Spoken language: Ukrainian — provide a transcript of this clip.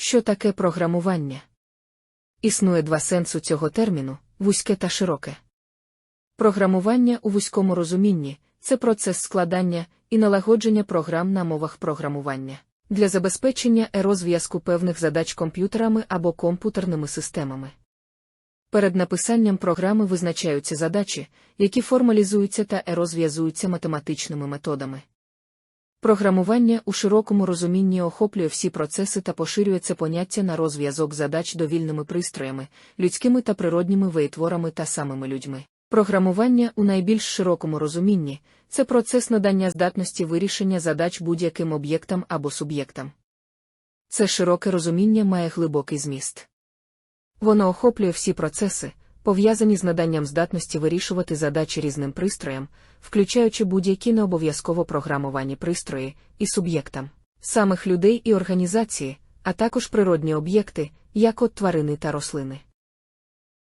Що таке програмування? Існує два сенсу цього терміну вузьке та широке. Програмування у вузькому розумінні це процес складання і налагодження програм на мовах програмування для забезпечення розв'язку певних задач комп'ютерами або комп'ютерними системами. Перед написанням програми визначаються задачі, які формалізуються та розв'язуються математичними методами. Програмування у широкому розумінні охоплює всі процеси та поширює це поняття на розв'язок задач довільними пристроями, людськими та природніми витворами та самими людьми. Програмування у найбільш широкому розумінні це процес надання здатності вирішення задач будь-яким об'єктам або суб'єктам. Це широке розуміння має глибокий зміст. Воно охоплює всі процеси, пов'язані з наданням здатності вирішувати задачі різним пристроям, включаючи будь-які необов'язково програмовані пристрої і суб'єктам, самих людей і організації, а також природні об'єкти, як от тварини та рослини.